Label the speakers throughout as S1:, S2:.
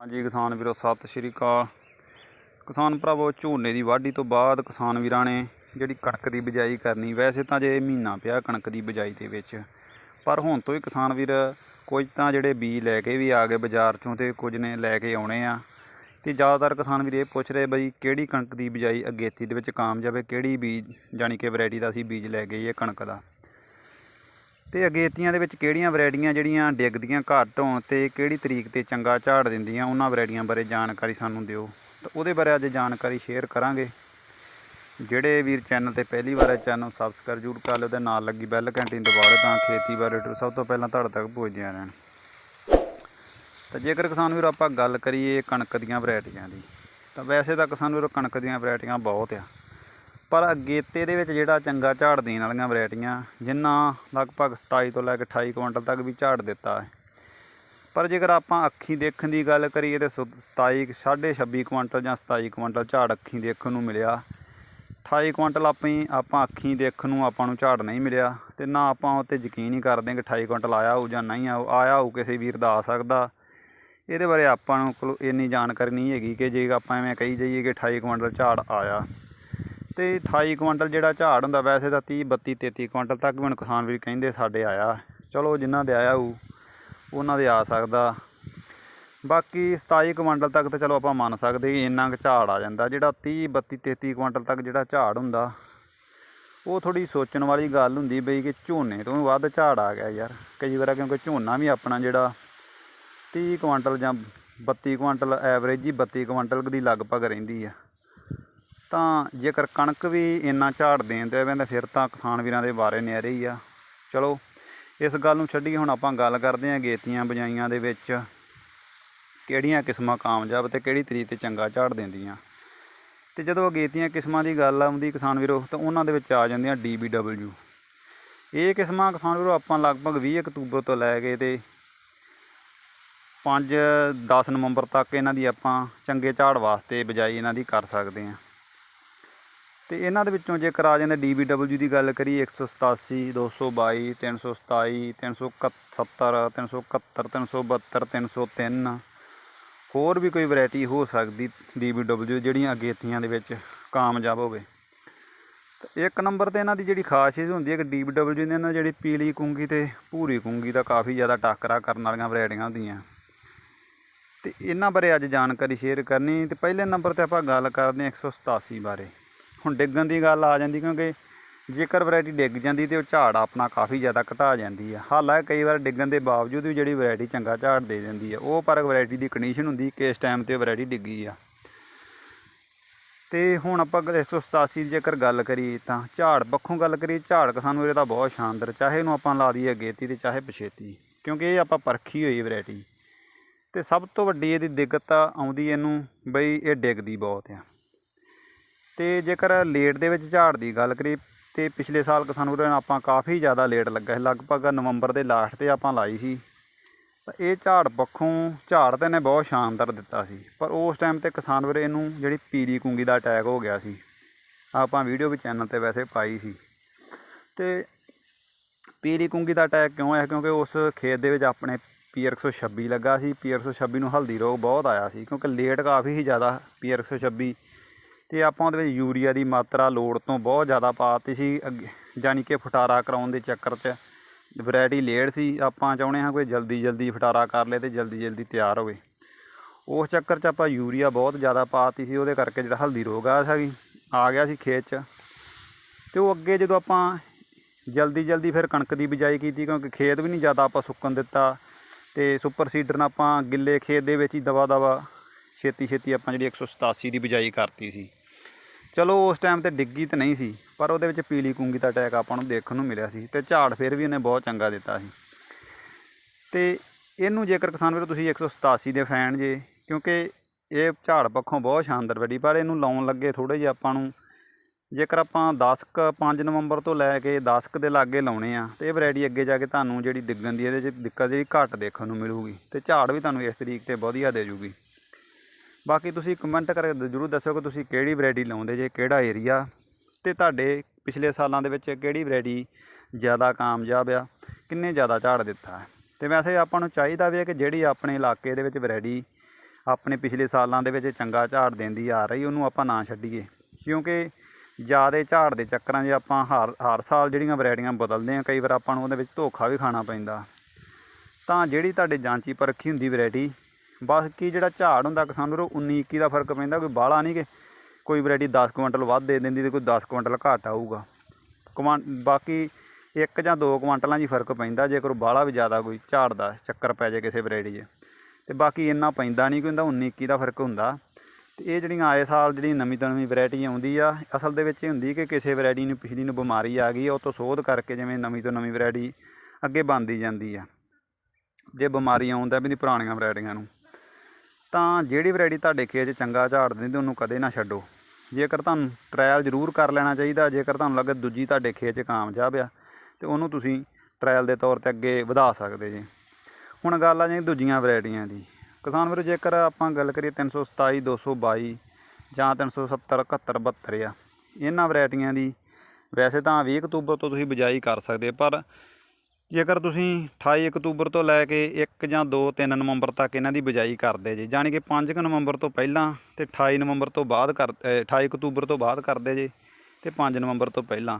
S1: ਹਾਂਜੀ, ਕਿਸਾਨ ਵੀਰੋ, ਸਤਿ ਸ਼੍ਰੀ ਅਕਾਲ। ਕਿਸਾਨ ਭਰਾਵੋ, ਝੋਨੇ ਦੀ ਵਾਢੀ ਤੋਂ ਬਾਅਦ ਕਿਸਾਨ ਵੀਰਾਂ ਨੇ ਜਿਹੜੀ ਕਣਕ ਦੀ ਬਿਜਾਈ ਕਰਨੀ, ਵੈਸੇ ਤਾਂ ਜੇ ਮਹੀਨਾ ਪਿਆ ਕਣਕ ਦੀ ਬਿਜਾਈ ਦੇ ਵਿੱਚ, ਪਰ ਹੁਣ ਤੋਂ ਹੀ ਕਿਸਾਨ ਵੀਰ ਕੁਝ ਤਾਂ ਜਿਹੜੇ ਬੀਜ ਲੈ ਕੇ ਵੀ ਆ ਗਏ ਬਾਜ਼ਾਰ ਚੋਂ ਤੇ ਕੁਝ ਨੇ ਲੈ ਕੇ ਆਉਣੇ ਆ। ਤੇ ਜ਼ਿਆਦਾਤਰ ਕਿਸਾਨ ਵੀਰ ਇਹ ਪੁੱਛ ਰਹੇ ਬਈ, ਕਿਹੜੀ ਕਣਕ ਦੀ ਬਿਜਾਈ ਅਗੇਤੀ ਦੇ ਵਿੱਚ ਕਾਮਯਾਬ ਹੈ, ਕਿਹੜੀ ਬੀਜ, ਜਾਣੀ ਕਿ ਵੈਰਾਈਟੀ ਦਾ ਅਸੀਂ ਬੀਜ ਲੈ ਗਏ ਇਹ ਕਣਕ ਦਾ? ਤੇ ਅਗੇਤੀਆਂ ਦੇ ਵਿੱਚ ਕਿਹੜੀਆਂ ਵੈਰਾਈਟੀਆਂ ਜਿਹੜੀਆਂ ਡਿੱਗਦੀਆਂ ਘੱਟ ਹੋਣ ਤੇ ਕਿਹੜੀ ਤਰੀਕ ਤੇ ਚੰਗਾ ਝਾੜ ਦਿੰਦੀਆਂ, ਉਹਨਾਂ ਵੈਰਾਈਟੀਆਂ ਬਾਰੇ ਜਾਣਕਾਰੀ ਸਾਨੂੰ ਦਿਓ। ਤਾਂ ਉਹਦੇ ਬਾਰੇ ਅੱਜ ਜਾਣਕਾਰੀ ਸ਼ੇਅਰ ਕਰਾਂਗੇ। ਜਿਹੜੇ ਵੀਰ ਚੈਨਲ ਤੇ ਪਹਿਲੀ ਵਾਰ ਹੈ ਚੈਨਲ ਸਬਸਕ੍ਰਾਈਬ ਜ਼ਰੂਰ ਕਰ ਲਿਓ ਤੇ ਨਾਲ ਲੱਗੀ ਬੈਲ ਘੰਟੀ ਨੂੰ ਦਬਾ ਲਿਓ ਤਾਂ ਖੇਤੀਬਾੜੀ ਟੂ ਸਭ ਤੋਂ ਪਹਿਲਾਂ ਤੁਹਾਡੇ ਤੱਕ ਪਹੁੰਚਦੀਆਂ ਰਹਿਣ। ਤਾਂ ਜੇਕਰ ਕਿਸਾਨ ਵੀਰ ਆਪਾਂ ਗੱਲ ਕਰੀਏ ਕਣਕ ਦੀਆਂ ਵੈਰਾਈਟੀਆਂ ਦੀ, ਤਾਂ ਵੈਸੇ ਤਾਂ ਕਿਸਾਨ ਵੀਰ ਕਣਕ ਦੀਆਂ ਵੈਰਾਈਟੀਆਂ ਬਹੁਤ ਆ। ਪਰ ਅਗੇਤੇ ਦੇ ਵਿੱਚ ਜਿਹੜਾ ਚੰਗਾ ਝਾੜ ਦੇਣ ਵਾਲੀਆਂ ਵੈਰਾਈਟੀਆਂ ਜਿਨ੍ਹਾਂ ਲਗਭਗ 27 ਤੋਂ ਲੈ ਕੇ 28 ਕੁਇੰਟਲ ਤੱਕ ਵੀ ਝਾੜ ਦਿੱਤਾ ਹੈ। ਪਰ ਜੇਕਰ ਆਪਾਂ ਅੱਖੀ ਦੇਖਣ ਦੀ ਗੱਲ ਕਰੀਏ ਤੇ 27 26 ਕੁਇੰਟਲ ਜਾਂ 27 ਕੁਇੰਟਲ ਝਾੜ ਅੱਖੀ ਦੇਖਣ ਨੂੰ ਮਿਲਿਆ। 28 ਕੁਇੰਟਲ ਆਪਣੀ ਆਪਾਂ ਅੱਖੀ ਦੇਖਣ ਨੂੰ ਆਪਾਂ ਨੂੰ ਝਾੜ ਨਹੀਂ ਮਿਲਿਆ ਤੇ ਨਾ ਆਪਾਂ ਉਹ 'ਤੇ ਯਕੀਨ ਹੀ ਕਰਦੇ ਕਿ 28 ਕੁਇੰਟਲ ਆਇਆ ਹੋਊ ਜਾਂ ਨਹੀਂ ਆਊ, ਆਇਆ ਹੋਊ ਕਿਸੇ ਵੀਰ ਦਾ ਆ ਸਕਦਾ। ਇਹਦੇ ਬਾਰੇ ਆਪਾਂ ਨੂੰ ਕੋਲ ਇੰਨੀ ਜਾਣਕਾਰੀ ਨਹੀਂ ਹੈਗੀ ਕਿ ਜੇ ਆਪਾਂ ਐਵੇਂ ਕਹੀ ਜਾਈਏ ਕਿ 28 ਕੁਇੰਟਲ ਝਾੜ ਆਇਆ। ਤੇ 28 ਕੁਇੰਟਲ ਜਿਹੜਾ ਝਾੜ ਹੁੰਦਾ, ਵੈਸੇ ਤਾਂ 30 32 33 ਕੁਇੰਟਲ ਤੱਕ ਵੀ ਹੁਣ ਕਿਸਾਨ ਵੀਰ ਕਹਿੰਦੇ ਸਾਡੇ ਆਇਆ। ਚਲੋ ਜਿਨ੍ਹਾਂ ਦੇ ਆਇਆ ਹੋਊ ਉਹਨਾਂ ਦੇ ਆ ਸਕਦਾ। ਬਾਕੀ 27 ਕੁਇੰਟਲ ਤੱਕ ਤਾਂ ਚਲੋ ਆਪਾਂ ਮੰਨ ਸਕਦੇ ਇੰਨਾ ਕੁ ਝਾੜ ਆ ਜਾਂਦਾ। ਜਿਹੜਾ 30 32 33 ਕੁਇੰਟਲ ਤੱਕ ਜਿਹੜਾ ਝਾੜ ਹੁੰਦਾ, ਉਹ ਥੋੜੀ ਸੋਚਣ ਵਾਲੀ ਗੱਲ ਹੁੰਦੀ ਬਈ ਕਿ ਝੋਨੇ ਤੋਂ ਵੀ ਵੱਧ ਝਾੜ ਆ ਗਿਆ ਯਾਰ। ਕਈ ਵਾਰ ਕਿਉਂਕਿ ਝੋਨਾ ਵੀ ਆਪਣਾ ਜਿਹੜਾ 30 ਕੁਇੰਟਲ ਜਾਂ 32 ਕੁਇੰਟਲ ਐਵਰੇਜ ਹੀ 32 ਕੁਇੰਟਲ ਦੀ ਲਗਭਗ ਰਹਿੰਦੀ ਆ। ਤਾਂ ਜੇਕਰ ਕਣਕ ਵੀ ਇੰਨਾ ਝਾੜ ਦੇਣ ਤੇ ਕਹਿੰਦੇ ਫਿਰ ਤਾਂ ਕਿਸਾਨ ਵੀਰਾਂ ਦੇ ਬਾਰੇ ਨਿਆਰੇ ਹੀ ਆ। ਚਲੋ, ਇਸ ਗੱਲ ਨੂੰ ਛੱਡੀ ਹੁਣ ਆਪਾਂ ਗੱਲ ਕਰਦੇ ਹਾਂ ਗੇਤੀਆਂ ਬਜਾਈਆਂ ਦੇ ਵਿੱਚ, ਕਿਹੜੀਆਂ ਕਿਸਮਾਂ ਕਾਮਯਾਬ ਤੇ ਕਿਹੜੀ ਤਰੀਕ ਤੇ ਚੰਗਾ ਝਾੜ ਦਿੰਦੀਆਂ। ਤੇ ਜਦੋਂ ਅਗੇਤੀਆਂ ਕਿਸਮਾਂ ਦੀ ਗੱਲ ਆਉਂਦੀ ਕਿਸਾਨ ਵੀਰੋ, ਤਾਂ ਉਹਨਾਂ ਦੇ ਵਿੱਚ ਆ ਜਾਂਦੀਆਂ DBW ਇਹ ਕਿਸਮਾਂ ਕਿਸਾਨ ਵੀਰੋ, ਆਪਾਂ ਲਗਭਗ 20 ਅਕਤੂਬਰ ਤੋਂ ਲੈ ਕੇ ਤੇ 5 10 ਨਵੰਬਰ ਤੱਕ ਇਹਨਾਂ ਦੀ ਆਪਾਂ ਚੰਗੇ ਝਾੜ ਵਾਸਤੇ ਬਜਾਈ ਇਹਨਾਂ ਦੀ ਕਰ ਸਕਦੇ ਹਾਂ। ਤੇ ਇਹਨਾਂ ਦੇ ਵਿੱਚੋਂ ਜੇਕਰ ਆ ਜਾਂਦੇ DBW ਦੀ ਗੱਲ ਕਰੀਏ 187 222 327 371 371 372 303 ਹੋਰ ਵੀ ਕੋਈ ਵੈਰਾਈਟੀ ਹੋ ਸਕਦੀ DBW ਜਿਹੜੀਆਂ ਅਗੇਤੀਆਂ ਦੇ ਵਿੱਚ ਕਾਮਯਾਬ ਹੋਵੇ। ਤੇ ਇੱਕ ਨੰਬਰ ਤੇ ਇਹਨਾਂ ਦੀ ਜਿਹੜੀ ਖਾਸ ਚੀਜ਼ ਹੁੰਦੀ ਹੈ ਕਿ DBW ਦੀ ਇਹਨਾਂ ਜਿਹੜੀ ਪੀਲੀ ਕੁੰਗੀ ਤੇ ਭੂਰੀ ਕੁੰਗੀ ਦਾ ਕਾਫੀ ਜ਼ਿਆਦਾ ਟੱਕਰਾ ਕਰਨ ਵਾਲੀਆਂ ਵੈਰਾਈਟੀਆਂ ਹੁੰਦੀਆਂ। ਤੇ ਇਹਨਾਂ ਬਾਰੇ ਅੱਜ ਜਾਣਕਾਰੀ ਸ਼ੇਅਰ ਕਰਨੀ। ਤੇ ਪਹਿਲੇ ਨੰਬਰ ਤੇ ਆਪਾਂ ਗੱਲ ਕਰਦੇ ਹਾਂ 187 ਬਾਰੇ। ਹੁਣ ਡਿੱਗਣ ਦੀ ਗੱਲ ਆ ਜਾਂਦੀ ਕਿਉਂਕਿ ਜੇਕਰ ਵੈਰਾਈਟੀ ਡਿੱਗ ਜਾਂਦੀ ਤੇ ਉਹ ਝਾੜ ਆਪਣਾ ਕਾਫੀ ਜ਼ਿਆਦਾ ਘਟਾ ਜਾਂਦੀ ਹੈ ਹਾਲਾਂਕਿ ਕਈ ਵਾਰ ਡਿੱਗਣ ਦੇ ਬਾਵਜੂਦ ਵੀ ਜਿਹੜੀ ਵੈਰਾਈਟੀ ਚੰਗਾ ਝਾੜ ਦੇ ਦਿੰਦੀ ਹੈ ਉਹ ਪਰ ਵੈਰਾਈਟੀ ਦੀ ਕੰਡੀਸ਼ਨ ਹੁੰਦੀ ਕਿ ਇਸ ਟਾਈਮ ਤੇ ਵੈਰਾਈਟੀ ਡਿੱਗੀ ਆ। ਤੇ ਹੁਣ ਆਪਾਂ ਅਗਰ 187 ਦੀ ਜੇਕਰ ਗੱਲ ਕਰੀਏ ਤਾਂ ਝਾੜ ਪੱਖੋਂ ਗੱਲ ਕਰੀਏ, ਝਾੜ ਕਿਸਾਨ ਵੀਰੇ ਦਾ ਬਹੁਤ ਸ਼ਾਨਦਾਰ, ਚਾਹੇ ਇਹਨੂੰ ਆਪਾਂ ਲਾ ਦਈਏ ਅਗੇਤੀ ਤੇ ਚਾਹੇ ਪਛੇਤੀ, ਕਿਉਂਕਿ ਇਹ ਆਪਾਂ ਪਰਖੀ ਹੋਈ ਵੈਰਾਈਟੀ ਤੇ ਸਭ ਤੋਂ ਵੱਡੀ ਇਹਦੀ ਦਿੱਕਤ ਆਉਂਦੀ ਇਹਨੂੰ ਬਈ ਇਹ ਡਿੱਗਦੀ ਬਹੁਤ ਆ। ਤੇ ਜੇਕਰ ਲੇਟ ਦੇ ਵਿੱਚ ਝਾੜ ਦੀ ਗੱਲ ਕਰੀ ਤੇ ਪਿਛਲੇ ਸਾਲ ਕਿਸਾਨ ਵੀਰਾਂ ਆਪਾਂ ਕਾਫੀ ਜ਼ਿਆਦਾ ਲੇਟ ਲੱਗਾ ਸੀ। ਲਗਭਗ ਨਵੰਬਰ ਦੇ ਲਾਸਟ ਤੇ ਆਪਾਂ ਲਾਈ ਸੀ। ਤਾਂ ਇਹ ਝਾੜ ਪੱਖੋਂ ਝਾੜ ਤੇ ਨੇ ਬਹੁਤ ਸ਼ਾਨਦਾਰ ਦਿੱਤਾ ਸੀ। ਪਰ ਉਸ ਟਾਈਮ ਤੇ ਕਿਸਾਨ ਵੀਰੇ ਇਹਨੂੰ ਜਿਹੜੀ ਪੀਲੀ ਕੁੰਗੀ ਦਾ ਅਟੈਕ ਹੋ ਗਿਆ ਸੀ। ਆਪਾਂ ਵੀਡੀਓ ਵੀ ਚੈਨਲ ਤੇ ਵੈਸੇ ਪਾਈ ਸੀ। ਤੇ ਪੀਲੀ ਕੁੰਗੀ ਦਾ ਅਟੈਕ ਕਿਉਂ ਆਇਆ? ਕਿਉਂਕਿ ਉਸ ਖੇਤ ਦੇ ਵਿੱਚ ਆਪਣੇ ਪੀਆਰ 126 ਲੱਗਾ ਸੀ। ਪੀਆਰ 126 ਨੂੰ ਹਲਦੀ ਰੋਗ ਬਹੁਤ ਆਇਆ ਸੀ। ਕਿਉਂਕਿ ਲੇਟ ਕਾਫੀ ਹੀ ਜ਼ਿਆਦਾ ਪੀਆਰ 126 ਤੇ ਆਪਾਂ ਉਹਦੇ ਵਿੱਚ ਯੂਰੀਆ ਦੀ ਮਾਤਰਾ ਲੋੜ ਤੋਂ ਬਹੁਤ ਜ਼ਿਆਦਾ ਪਾਤੀ ਸੀ। ਅੱਗੇ ਜਾਣੀ ਕਿ ਫਟਾਰਾ ਕਰਾਉਣ ਦੇ ਚੱਕਰ 'ਚ ਵੈਰਾਈਟੀ ਲੇਟ ਸੀ। ਆਪਾਂ ਚਾਹੁੰਦੇ ਹਾਂ ਕੋਈ ਜਲਦੀ ਜਲਦੀ ਫਟਾਰਾ ਕਰ ਲੇ ਤੇ ਜਲਦੀ ਜਲਦੀ ਤਿਆਰ ਹੋਵੇ। ਉਸ ਚੱਕਰ 'ਚ ਆਪਾਂ ਯੂਰੀਆ ਬਹੁਤ ਜ਼ਿਆਦਾ ਪਾਤੀ ਸੀ। ਉਹਦੇ ਕਰਕੇ ਜਿਹੜਾ ਹਲਦੀ ਰੋਗ ਆ ਸੀ। ਆ ਗਿਆ ਸੀ ਖੇਤ 'ਚ। ਤੇ ਉਹ ਅੱਗੇ ਜਦੋਂ ਆਪਾਂ ਜਲਦੀ ਜਲਦੀ ਫਿਰ ਕਣਕ ਦੀ ਬਿਜਾਈ ਕੀਤੀ ਕਿਉਂਕਿ ਖੇਤ ਵੀ ਨਹੀਂ ਜ਼ਿਆਦਾ ਆਪਾਂ ਸੁੱਕਣ ਦਿੱਤਾ ਤੇ ਸੁਪਰ ਸੀਡਰ ਨਾਲ ਆਪਾਂ ਗਿੱਲੇ ਖੇਤ ਦੇ ਵਿੱਚ ਹੀ ਦਵਾ ਦਵਾ ਛੇਤੀ ਛੇਤੀ ਆਪਾਂ ਜਿਹੜੀ 187 ਦੀ ਬਿਜਾਈ ਕਰਤੀ ਸੀ। ਚਲੋ ਉਸ ਟਾਈਮ ਤੇ ਡਿੱਗੀ ਤਾਂ ਨਹੀਂ ਸੀ, ਪਰ ਉਹਦੇ ਵਿੱਚ ਪੀਲੀ ਕੁੰਗੀ ਦਾ ਅਟੈਕ ਆਪਾਂ ਨੂੰ ਦੇਖਣ ਨੂੰ ਮਿਲਿਆ ਸੀ ਤੇ ਝਾੜ ਫਿਰ ਵੀ ਉਹਨੇ ਬਹੁਤ ਚੰਗਾ ਦਿੱਤਾ ਸੀ। ਤੇ ਇਹਨੂੰ ਜੇਕਰ ਕਿਸਾਨ ਵੀਰੋ ਤੁਸੀਂ 187 ਦੇ ਫੈਨ ਜੇ, ਕਿਉਂਕਿ ਇਹ ਝਾੜ ਪੱਖੋਂ ਬਹੁਤ ਸ਼ਾਨਦਾਰ ਵੱਡੀ, ਪਰ ਇਹਨੂੰ ਲਾਉਣ ਲੱਗੇ ਥੋੜੇ ਜਿਹਾ ਆਪਾਂ ਨੂੰ, ਜੇਕਰ ਆਪਾਂ 10 ਕ 5 ਨਵੰਬਰ ਤੋਂ ਲੈ ਕੇ 10 ਕ ਦੇ ਲਾਗੇ ਲਾਉਣੇ ਆ, ਤੇ ਇਹ ਵੈਰਾਈਟੀ ਅੱਗੇ ਜਾ ਕੇ ਤੁਹਾਨੂੰ ਜਿਹੜੀ ਡਿੱਗਣ ਦੀ, ਇਹਦੇ 'ਚ ਦਿੱਕਤ ਜਿਹੜੀ ਘੱਟ ਦੇਖਣ ਨੂੰ ਮਿਲੂਗੀ, ਤੇ ਝਾੜ ਵੀ ਤੁਹਾਨੂੰ ਇਸ ਤਰੀਕ ਤੇ ਵਧੀਆ ਦੇ ਜੂਗੀ। ਬਾਕੀ ਤੁਸੀਂ ਕਮੈਂਟ ਕਰਕੇ ਜ਼ਰੂਰ ਦੱਸਿਓ ਕਿ ਤੁਸੀਂ ਕਿਹੜੀ ਵੈਰਾਈਟੀ ਲਾਉਂਦੇ ਜੇ, ਕਿਹੜਾ ਏਰੀਆ ਤੇ ਤੁਹਾਡੇ ਪਿਛਲੇ ਸਾਲਾਂ ਦੇ ਵਿੱਚ ਕਿਹੜੀ ਵੈਰਾਈਟੀ ਜ਼ਿਆਦਾ ਕਾਮਯਾਬ ਆ, ਕਿੰਨੇ ਜ਼ਿਆਦਾ ਝਾੜ ਦਿੱਤਾ? ਹੈ ਤੇ ਵੈਸੇ ਆਪਾਂ ਨੂੰ ਚਾਹੀਦਾ ਵੀ ਹੈ ਕਿ ਜਿਹੜੀ ਆਪਣੇ ਇਲਾਕੇ ਦੇ ਵਿੱਚ ਵੈਰਾਈਟੀ ਆਪਣੇ ਪਿਛਲੇ ਸਾਲਾਂ ਦੇ ਵਿੱਚ ਚੰਗਾ ਝਾੜ ਦਿੰਦੀ ਆ ਰਹੀ, ਉਹਨੂੰ ਆਪਾਂ ਨਾ ਛੱਡੀਏ। ਕਿਉਂਕਿ ਜ਼ਿਆਦਾ ਝਾੜ ਦੇ ਚੱਕਰਾਂ 'ਚ ਆਪਾਂ ਹਰ ਹਰ ਸਾਲ ਜਿਹੜੀਆਂ ਵੈਰਾਈਟੀਆਂ ਬਦਲਦੇ ਆ ਕਈ ਵਾਰ ਆਪਾਂ ਨੂੰ ਉਹਦੇ ਵਿੱਚ ਧੋਖਾ ਵੀ ਖਾਣਾ ਪੈਂਦਾ। ਤਾਂ ਜਿਹੜੀ ਤੁਹਾਡੇ ਜਾਂਚੀ ਪਰਖੀ ਹੁੰਦੀ ਵੈਰਾਈਟੀ ਬਾਕੀ ਜਿਹੜਾ ਝਾੜ ਹੁੰਦਾ ਕਿਸਾਨ ਨੂੰ 19 21 ਦਾ ਫ਼ਰਕ ਪੈਂਦਾ, ਕੋਈ ਬਾਹਲਾ ਨਹੀਂ ਕਿ ਕੋਈ ਵੈਰਾਈਟੀ 10 ਕੁਇੰਟਲ ਵੱਧ ਦੇ ਦਿੰਦੀ ਤੇ ਕੋਈ 10 ਕੁਇੰਟਲ ਘੱਟ ਆਊਗਾ। ਕੁਆਂ ਬਾਕੀ ਇੱਕ ਜਾਂ ਦੋ ਕੁਆਂਟਲਾਂ 'ਚ ਹੀ ਫ਼ਰਕ ਪੈਂਦਾ, ਜੇਕਰ ਬਾਹਲਾ ਵੀ ਜ਼ਿਆਦਾ ਕੋਈ ਝਾੜ ਦਾ ਚੱਕਰ ਪੈ ਜਾਏ ਕਿਸੇ ਵੈਰਾਈਟੀ 'ਚ। ਤੇ ਬਾਕੀ ਇੰਨਾ ਪੈਂਦਾ ਨਹੀਂ ਕੋਈ ਹੁੰਦਾ 19 21 ਦਾ ਫ਼ਰਕ ਹੁੰਦਾ। ਤੇ ਇਹ ਜਿਹੜੀਆਂ ਆਏ ਸਾਲ ਜਿਹੜੀ ਨਵੀਂ ਤੋਂ ਨਵੀਂ ਵੈਰਾਈਟੀ ਆਉਂਦੀ ਆ, ਅਸਲ ਦੇ ਵਿੱਚ ਇਹ ਹੁੰਦੀ ਕਿ ਕਿਸੇ ਵੈਰਾਈਟੀ ਨੂੰ ਪਿਛਲੀ ਨੂੰ ਬਿਮਾਰੀ ਆ ਗਈ, ਉਹ ਤੋਂ ਸੋਧ ਕਰਕੇ ਜਿਵੇਂ ਨਵੀਂ ਤੋਂ ਨਵੀਂ ਵੈਰਾਈਟੀ ਅੱਗੇ ਬਣਦੀ ਜਾਂਦੀ ਆ। ਜੇ ਬਿਮਾਰੀ ਆਉਂਦਾ ਵੀ ਦੀ ਪੁਰਾਣੀਆਂ ਵੈਰਾਈਟੀਆਂ ਨੂੰ। ਤਾਂ ਜਿਹੜੀ ਵੈਰਾਈਟੀ ਤੁਹਾਡੇ ਖੇਤ 'ਚ ਚੰਗਾ ਝਾੜ ਦਿੰਦੀ, ਉਹਨੂੰ ਕਦੇ ਨਾ ਛੱਡੋ। ਜੇਕਰ ਤੁਹਾਨੂੰ ਟਰਾਇਲ ਜ਼ਰੂਰ ਕਰ ਲੈਣਾ ਚਾਹੀਦਾ, ਜੇਕਰ ਤੁਹਾਨੂੰ ਲੱਗੇ ਦੂਜੀ ਤੁਹਾਡੇ ਖੇਤ 'ਚ ਕਾਮਯਾਬ ਆ, ਤੇ ਉਹਨੂੰ ਤੁਸੀਂ ਟਰਾਇਲ ਦੇ ਤੌਰ ਤੇ ਅੱਗੇ ਵਧਾ ਸਕਦੇ ਜੀ। ਹੁਣ ਗੱਲ ਆ ਜੀ ਦੂਜੀਆਂ ਵੈਰਾਈਟੀਆਂ ਦੀ। ਕਿਸਾਨ ਵੀਰੋ, ਜੇਕਰ ਆਪਾਂ ਗੱਲ ਕਰੀਏ 327 222 ਜਾਂ 370 71 72 ਆ, ਇਹਨਾਂ ਵੈਰਾਈਟੀਆਂ ਦੀ ਵੈਸੇ ਤਾਂ 20 ਅਕਤੂਬਰ ਤੋਂ ਤੁਸੀਂ ਬਿਜਾਈ ਕਰ ਸਕਦੇ, ਪਰ ਜੇਕਰ ਤੁਸੀਂ 28 ਅਕਤੂਬਰ ਤੋਂ ਲੈ ਕੇ 1 ਜਾਂ 2 3 ਨਵੰਬਰ ਤੱਕ ਇਹਨਾਂ ਦੀ ਬਿਜਾਈ ਕਰਦੇ ਜੇ ਜਾਣੀ ਕਿ 5 ਕੁ ਨਵੰਬਰ ਤੋਂ ਪਹਿਲਾਂ ਤੇ 28 ਨਵੰਬਰ ਤੋਂ ਬਾਅਦ ਕਰ ਅ, 28 ਅਕਤੂਬਰ ਤੋਂ ਬਾਅਦ ਕਰਦੇ ਜੇ ਤੇ 5 ਨਵੰਬਰ ਤੋਂ ਪਹਿਲਾਂ।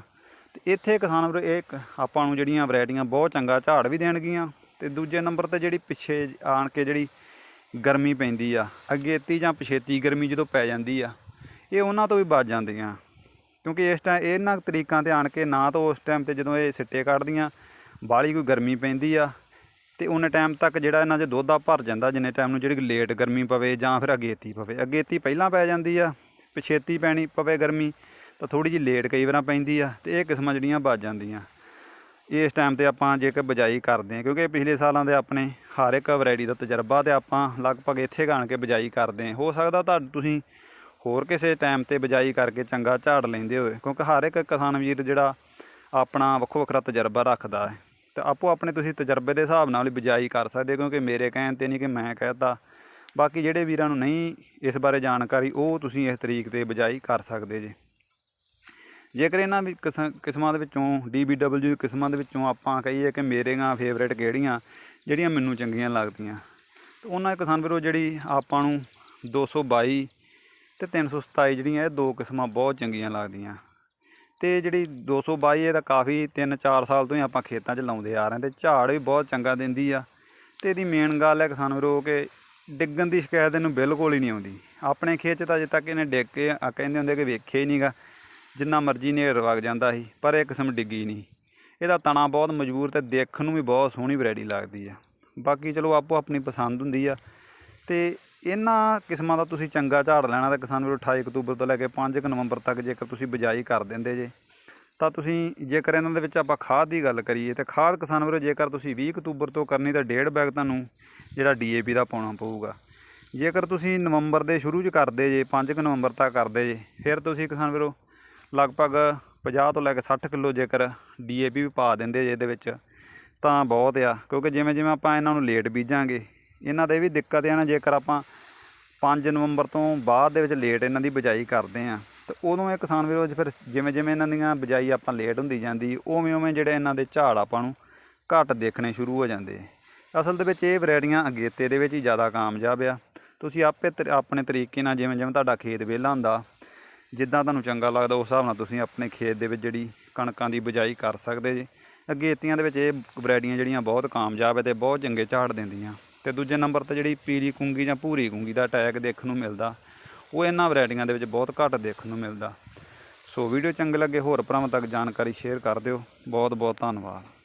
S1: ਤੇ ਇੱਥੇ ਕਿਸਾਨ ਵੀਰੋ ਇਹ ਇੱਕ ਆਪਾਂ ਨੂੰ ਜਿਹੜੀਆਂ ਵੈਰਾਈਟੀਆਂ ਬਹੁਤ ਚੰਗਾ ਝਾੜ ਵੀ ਦੇਣਗੀਆਂ ਤੇ ਦੂਜੇ ਨੰਬਰ ਤੇ ਜਿਹੜੀ ਪਿੱਛੇ ਆਣ ਕੇ ਜਿਹੜੀ ਗਰਮੀ ਪੈਂਦੀ ਆ ਅਗੇਤੀ ਜਾਂ ਪਿਛੇਤੀ ਗਰਮੀ ਜਦੋਂ ਪੈ ਜਾਂਦੀ ਆ ਇਹ ਉਹਨਾਂ ਤੋਂ ਵੀ ਬਚ ਜਾਂਦੀਆਂ। ਕਿਉਂਕਿ ਇਸ ਟਾਈਮ ਇਹਨਾਂ ਤਰੀਕਾਂ ਤੇ ਆਣ ਕੇ ਨਾ ਤਾਂ ਉਸ ਟਾਈਮ ਤੇ ਜਦੋਂ ਇਹ ਸਿੱਟੇ ਕੱਢਦੀਆਂ ਬਾਹਲੀ ਕੋਈ ਗਰਮੀ ਪੈਂਦੀ ਆ। ਤੇ ਉਹਨੇ ਟਾਈਮ ਤੱਕ ਜਿਹੜਾ ਇਹਨਾਂ 'ਚ ਦੁੱਧ ਆ, ਭਰ ਜਾਂਦਾ ਜਿੰਨੇ ਟਾਈਮ ਨੂੰ ਜਿਹੜੀ ਲੇਟ ਗਰਮੀ ਪਵੇ ਜਾਂ ਫਿਰ ਅਗੇਤੀ ਪਵੇ। ਅਗੇਤੀ ਪਹਿਲਾਂ ਪੈ ਜਾਂਦੀ ਆ ਪਛੇਤੀ ਪੈਣੀ ਪਵੇ ਗਰਮੀ, ਤਾਂ ਥੋੜੀ ਜਿਹੀ ਲੇਟ ਕਈ ਵਾਰਾਂ ਪੈਂਦੀ ਆ ਤੇ ਇਹ ਕਿਸਮਾਂ ਜਿਹੜੀਆਂ ਬਚ ਜਾਂਦੀਆਂ। ਇਸ ਟਾਈਮ ਤੇ ਆਪਾਂ ਜੇਕਰ ਬਿਜਾਈ ਕਰਦੇ ਹਾਂ ਕਿਉਂਕਿ ਪਿਛਲੇ ਸਾਲਾਂ ਦੇ ਆਪਣੇ ਹਰ ਇੱਕ ਵੈਰਾਈਟੀ ਦਾ ਤਜਰਬਾ ਤੇ ਆਪਾਂ ਲਗਭਗ ਇੱਥੇ ਗਾਣ ਕੇ ਬਿਜਾਈ ਕਰਦੇ ਹਾਂ ਹੋ ਸਕਦਾ ਤਾਂ ਤੁਸੀਂ ਹੋਰ ਕਿਸੇ ਟਾਈਮ ਤੇ ਬਿਜਾਈ ਕਰਕੇ ਚੰਗਾ ਝਾੜ ਲੈਂਦੇ ਹੋਏ, ਕਿਉਂਕਿ ਹਰ ਇੱਕ ਕਿਸਾਨ ਵੀਰ ਜਿਹੜਾ ਆਪਣਾ ਵੱਖੋ ਵੱਖਰਾ ਤਜਰਬਾ ਰੱਖਦਾ ਹੈ। ਤੇ ਆਪੋ ਆਪਣੇ ਤੁਸੀਂ ਤਜਰਬੇ ਦੇ ਹਿਸਾਬ ਨਾਲ ਹੀ ਬਿਜਾਈ ਕਰ ਸਕਦੇ ਕਿਉਂਕਿ ਮੇਰੇ ਕਹਿਣ ਤੇ ਨਹੀਂ ਕਿ ਮੈਂ ਕਹਿਤਾ। ਬਾਕੀ ਜਿਹੜੇ ਵੀਰਾਂ ਨੂੰ ਨਹੀਂ ਇਸ ਬਾਰੇ ਜਾਣਕਾਰੀ, ਉਹ ਤੁਸੀਂ ਇਸ ਤਰੀਕ ਤੇ ਬਿਜਾਈ ਕਰ ਸਕਦੇ ਜੇ। ਜੇਕਰ ਇਹਨਾਂ ਵੀ ਕਿਸ- ਕਿਸਮਾਂ ਦੇ ਵਿੱਚੋਂ DBW ਕਿਸਮਾਂ ਦੇ ਵਿੱਚੋਂ ਆਪਾਂ ਕਹੀਏ ਕਿ ਮੇਰੀਆਂ ਫੇਵਰੇਟ ਕਿਹੜੀਆਂ, ਜਿਹੜੀਆਂ ਮੈਨੂੰ ਚੰਗੀਆਂ ਲੱਗਦੀਆਂ। ਤੇ ਉਹਨਾਂ ਕਿਸਾਨ ਵੀਰੋ ਜਿਹੜੀ ਆਪਾਂ ਨੂੰ 222 ਤੇ 327 ਜਿਹੜੀਆਂ, ਇਹ ਦੋ ਕਿਸਮਾਂ ਬਹੁਤ ਚੰਗੀਆਂ ਲੱਗਦੀਆਂ। ਤੇ ਜਿਹੜੀ 222 ਇਹ ਤਾਂ ਕਾਫੀ 3-4 ਸਾਲ ਤੋਂ ਹੀ ਆਪਾਂ ਖੇਤਾਂ 'ਚ ਲਾਉਂਦੇ ਆ ਰਹੇ ਹਾਂ ਤੇ ਝਾੜ ਵੀ ਬਹੁਤ ਚੰਗਾ ਦਿੰਦੀ ਆ। ਤੇ ਇਹਦੀ ਮੇਨ ਗੱਲ ਹੈ ਕਿਸਾਨ ਵੀਰੋ ਕਿ ਡਿੱਗਣ ਦੀ ਸ਼ਿਕਾਇਤ ਇਹਨੂੰ ਬਿਲਕੁਲ ਹੀ ਨਹੀਂ ਆਉਂਦੀ। ਆਪਣੇ ਖੇਤ 'ਚ ਤਾਂ ਅਜੇ ਤੱਕ ਇਹਨੇ ਡਿੱਗ ਕੇ ਆ ਕਹਿੰਦੇ ਹੁੰਦੇ ਕਿ ਵੇਖਿਆ ਹੀ ਨਹੀਂਗਾ ਜਿੰਨਾ ਮਰਜ਼ੀ ਨੇੜ ਵਗ ਜਾਂਦਾ ਸੀ, ਪਰ ਇਹ ਕਿਸਮ ਡਿੱਗੀ ਨਹੀਂ। ਇਹਦਾ ਤਣਾ ਬਹੁਤ ਮਜ਼ਬੂਤ ਤੇ ਦੇਖਣ ਨੂੰ ਵੀ ਬਹੁਤ ਸੋਹਣੀ ਵੈਰਾਈਟੀ ਲੱਗਦੀ ਆ। ਬਾਕੀ ਚਲੋ ਆਪੋ ਆਪਣੀ ਪਸੰਦ ਹੁੰਦੀ ਆ। ਤੇ ਇਹਨਾਂ ਕਿਸਮਾਂ ਦਾ ਤੁਸੀਂ ਚੰਗਾ ਝਾੜ ਲੈਣਾ ਤਾਂ ਕਿਸਾਨ ਵੀਰੋ 28 ਅਕਤੂਬਰ ਤੋਂ ਲੈ ਕੇ 5 ਨਵੰਬਰ ਤੱਕ ਜੇਕਰ ਤੁਸੀਂ ਬਿਜਾਈ ਕਰ ਦਿੰਦੇ ਜੇ, ਤਾਂ ਤੁਸੀਂ ਜੇਕਰ ਇਹਨਾਂ ਦੇ ਵਿੱਚ ਆਪਾਂ ਖਾਦ ਦੀ ਗੱਲ ਕਰੀਏ ਤਾਂ ਖਾਦ ਕਿਸਾਨ ਵੀਰੋ ਜੇਕਰ ਤੁਸੀਂ 20 ਅਕਤੂਬਰ ਤੋਂ ਕਰਨੀ ਤਾਂ ਡੇਢ ਬੈਗ ਤੁਹਾਨੂੰ ਜਿਹੜਾ ਡੀਏਪੀ ਦਾ ਪਾਉਣਾ ਪਊਗਾ। ਜੇਕਰ ਤੁਸੀਂ ਨਵੰਬਰ ਦੇ ਸ਼ੁਰੂ 'ਚ ਕਰਦੇ ਜੇ 5 ਨਵੰਬਰ ਤੱਕ ਕਰਦੇ ਜੇ, ਫਿਰ ਤੁਸੀਂ ਕਿਸਾਨ ਵੀਰੋ ਲਗਭਗ 50 ਤੋਂ ਲੈ ਕੇ 60 ਕਿਲੋ ਜੇਕਰ ਡੀਏਪੀ ਵੀ ਪਾ ਦਿੰਦੇ ਜੇ ਇਹਦੇ ਵਿੱਚ, ਤਾਂ ਬਹੁਤ ਆ, ਕਿਉਂਕਿ ਜਿਵੇਂ ਜਿਵੇਂ ਆਪਾਂ ਇਹਨਾਂ ਨੂੰ ਲੇਟ ਬੀਜਾਂਗੇ ਇਹਨਾਂ ਦੇ ਵੀ ਦਿੱਕਤ ਆ ਨਾ, ਜੇਕਰ ਆਪਾਂ 5 ਨਵੰਬਰ ਤੋਂ ਬਾਅਦ ਦੇ ਵਿੱਚ ਲੇਟ ਇਹਨਾਂ ਦੀ ਬਿਜਾਈ ਕਰਦੇ ਆ ਤੇ ਉਦੋਂ ਇਹ ਕਿਸਾਨ ਵੀਰੋ ਫਿਰ ਜਿਵੇਂ ਜਿਵੇਂ ਇਹਨਾਂ ਦੀਆਂ ਬਿਜਾਈ ਆਪਾਂ ਲੇਟ ਹੁੰਦੀ ਜਾਂਦੀ, ਉਵੇਂ ਉਵੇਂ ਜਿਹੜੇ ਇਹਨਾਂ ਦੇ ਝਾੜ ਆਪਾਂ ਨੂੰ ਘੱਟ ਦੇਖਣੇ ਸ਼ੁਰੂ ਹੋ ਜਾਂਦੇ ਅਸਲ ਦੇ ਵਿੱਚ ਇਹ ਵੈਰਾਈਟੀਆਂ ਅਗੇਤੇ ਦੇ ਵਿੱਚ ਹੀ ਜ਼ਿਆਦਾ ਕਾਮਯਾਬ ਆ। ਤੁਸੀਂ ਆਪੇ ਤਰ- ਆਪਣੇ ਤਰੀਕੇ ਨਾਲ ਜਿਵੇਂ ਜਿਵੇਂ ਤੁਹਾਡਾ ਖੇਤ ਵਿਹਲਾ ਹੁੰਦਾ, ਜਿੱਦਾਂ ਤੁਹਾਨੂੰ ਚੰਗਾ ਲੱਗਦਾ, ਉਸ ਹਿਸਾਬ ਨਾਲ ਤੁਸੀਂ ਆਪਣੇ ਖੇਤ ਦੇ ਵਿੱਚ ਜਿਹੜੀ ਕਣਕਾਂ ਦੀ ਬਿਜਾਈ ਕਰ ਸਕਦੇ ਜੀ। ਅਗੇਤੀਆਂ ਦੇ ਵਿੱਚ ਇਹ ਵੈਰਾਈਟੀਆਂ ਜਿਹੜੀਆਂ ਬਹੁਤ ਕਾਮਯਾਬ ਹੈ ਤੇ ਬਹੁਤ ਚੰਗੇ ਝਾੜ ਦਿੰਦੀਆਂ। ਤੇ ਦੂਜੇ ਨੰਬਰ ਤੇ ਜਿਹੜੀ ਪੀਲੀ ਕੁੰਗੀ ਜਾਂ ਭੂਰੀ ਕੁੰਗੀ ਦਾ ਅਟੈਕ ਦੇਖਣ ਨੂੰ ਮਿਲਦਾ, ਉਹ ਇਹਨਾਂ ਵੈਰਾਈਟੀਆਂ ਦੇ ਵਿੱਚ ਬਹੁਤ ਘੱਟ ਦੇਖਣ ਨੂੰ ਮਿਲਦਾ। ਸੋ ਵੀਡੀਓ ਚੰਗੇ ਲੱਗੇ, ਹੋਰ ਭਰਾਵਾਂ ਤੱਕ ਜਾਣਕਾਰੀ ਸ਼ੇਅਰ ਕਰ ਦਿਓ। ਬਹੁਤ ਬਹੁਤ ਧੰਨਵਾਦ।